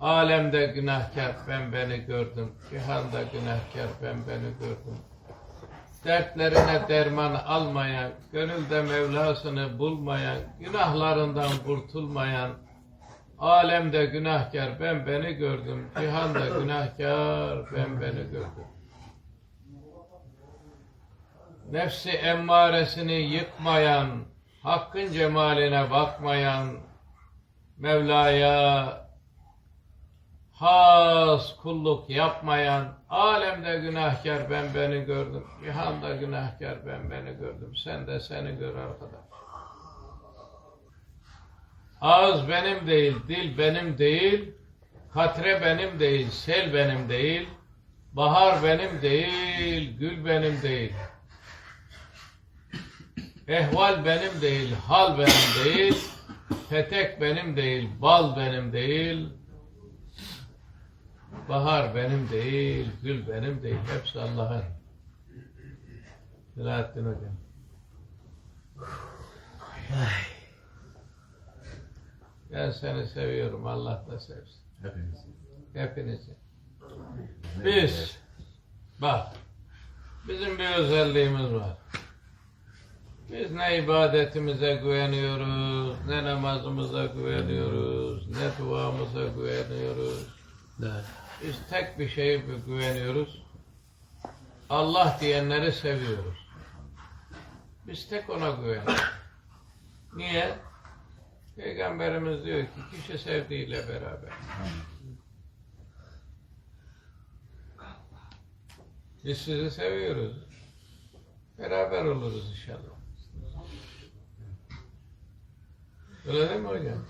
Alemde günahkar ben beni gördüm. Cihanda günahkar ben beni gördüm. Dertlerine derman almayan, gönülde Mevlasını bulmayan, günahlarından kurtulmayan, alemde günahkar ben beni gördüm. Cihanda günahkar ben beni gördüm. Nefsi emmaresini yıkmayan, hakkın cemaline bakmayan, Mevla'ya has kulluk yapmayan, alemde günahkar ben beni gördüm, cihanda günahkar ben beni gördüm, sen de seni gör arkadaş. Ağız benim değil, dil benim değil, katre benim değil, sel benim değil, bahar benim değil, gül benim değil. Ehval benim değil, hal benim değil, petek benim değil, bal benim değil, bahar benim değil, gül benim değil, hepsi Allah'ın. Selahattin Hocam. Ben seni seviyorum, Allah da sevsin. Hepiniz. Hepinizi. Biz, bak, bizim bir özelliğimiz var. Biz ne ibadetimize güveniyoruz, ne namazımıza güveniyoruz, ne duamıza güveniyoruz. Biz tek bir şeye güveniyoruz. Allah diyenleri seviyoruz. Biz tek ona güveniyoruz. Niye? Peygamberimiz diyor ki kişi sevdiğiyle beraber. Biz sizi seviyoruz. Beraber oluruz inşallah. Öyle değil mi hocam?